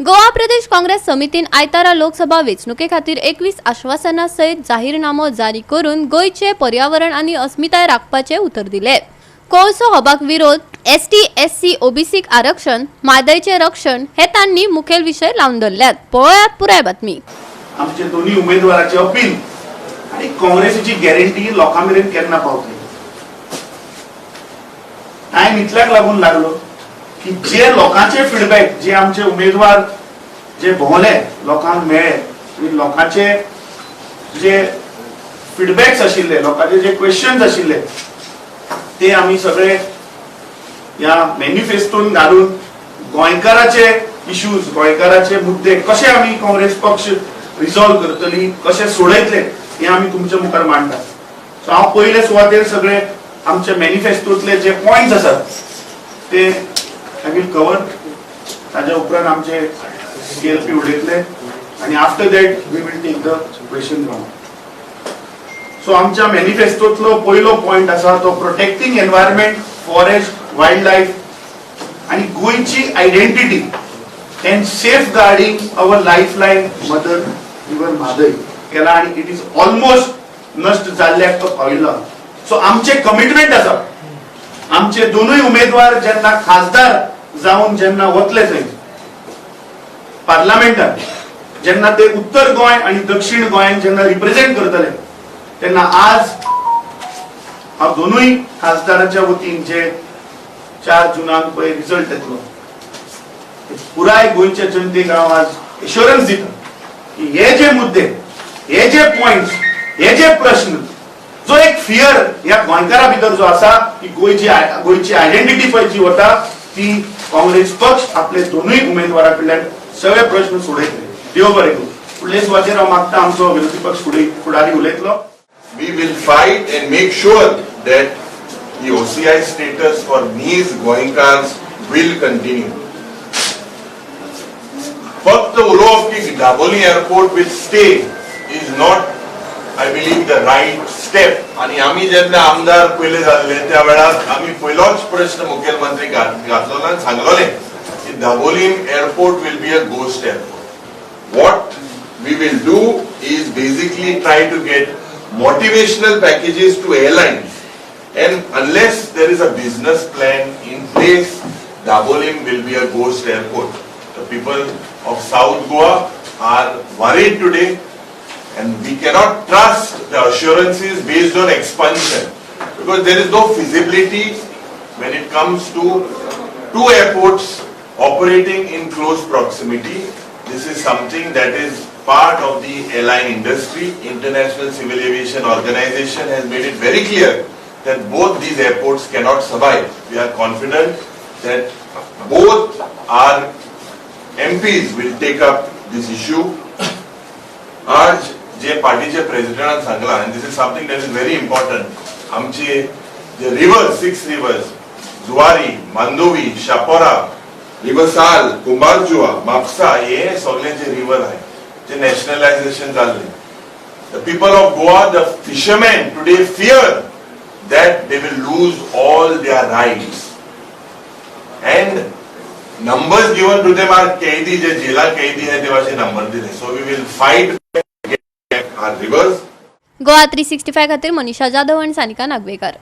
गोवा प्रदेश काँग्रेस समितीन आयतारा लोकसभा वेंचणुके खातीर एकवीस आश्वासनां सयत जाहीरनामो जारी करून गोंयचे पर्यावरण आनी अस्मिताय राखपाचे उतर दिले. कोळसो हबाक विरोध एस टी एस सी ओबीसीक आरक्षण मादयचे रक्षण हे तांणी मुखेल विशय लावन धरल्यात पळयात पुराय बातमी. आमचे दोन्ही उमेदवाराचे अपील आणि काँग्रेसीची गॅरंटी लोकां मेरेन केन्ना पावतली टायम इतल्याक लागून लागलो. की जे लोकांचे फीडबॅक जे आमचे उमेदवार जे भोवले लोकांक मेळ्ळे लोकांचे जे फीडबॅक्स आशिल्ले लोकांचे जे क्वेश्चन्स आशिल्ले ते आमी सगळे ह्या मॅनिफेस्टोन घालून गोंयकाराचे इश्यूज गोंयकाराचे मुद्दे कशे आमी काँग्रेस पक्ष रिझॉल्व करतली कशे सोडयतले हे आमी तुमच्या मुखार मांडटात सो हांव पयले सुवातेर सगळे आमचे मॅनिफेस्टोतले जे पॉयंट्स आसात ते आय विल कवर ताज्या उपरांत आमचे सीएलपी उलयतले आनी after that we will take the question round so आमच्या मॅनिफेस्टोतलो पयलो पॉयंट आसा तो protecting environment forest wildlife आणि गोंयची identity and safeguarding our lifeline mother even Mhadei केला आणि इट इज ऑलमोस्ट नष्ट जाल्ल्याक तो पाविल्लो सो आमचे कमिटमेंट आसा आमचे दोनूय उमेदवार जेन्ना खासदार जावन जेन्ना वतले थंय पार्लमेंटात जेन्ना ते उत्तर गोंय आणि दक्षिण गोंयांत जेन्ना रिप्रेझेंट करतले तेन्ना आज हांव दोनूय खासदारांच्या वतीन जे चार जुनाक पळय रिझल्ट येतलो पुराय गोंयच्या जनतेक हांव आज एश्युरन्स दिता की हे जे मुद्दे हे जे पॉइंट्स हे जे प्रश्न जो एक फियर ह्या गोंयकारा भितर जो आसा की गोंयची आय- गोंयची आयडेंटिटी पळय जी वता ती काँग्रेस पक्ष आपले दोन्ही उमेदवाराकडल्यान सगळे प्रश्न सोडयतले देव बरें करूं फुडले सुवातेर हांव मागता आमचो विरोधी पक्ष फुडें फुडारी उलयतलो we will fight and make sure that the OCI status for these Goinkans will continue. फक्त उलोवप की Dabolim airport with stay is not I believe the right step आणि आम्ही जेन्ना आमदार पयले जाल्ले त्या वेळार आम्ही पयलोच प्रश्न मुखेलमंत्री घातलो आणि सांगलोले की Dabolim airport will be a ghost airport what we will do is basically try to get motivational packages to airlines and unless there is a business plan in place Dabolim will be a ghost airport the people of South Goa are worried today and we cannot trust the assurances based on expansion because there is no feasibility when it comes to two airports operating in close proximity. This is something that is part of the airline industry. International Civil Aviation Organization has made it very clear that both these airports cannot survive. We are confident that both our MPs will take up this issue. जे पार्टीचे प्रेसिडेंटान सांगला आणि this is something that is very important आमचे जे rivers six rivers Zuari Mandovi Chapora रिवसाल Kumbharjua Mapusa हे सगळे जे रिवर आहे जे नॅशनलायझेशन जाल्ले the people of Goa the fisherman today fear that they will lose all their rights and numbers given to them are कैदी जे जेला कैदी आहे तेव्हाचे नंबर दिले. So we will fight Goa three sixty five खातीर मनीषा जाधव आणि सानिका नागवेकर.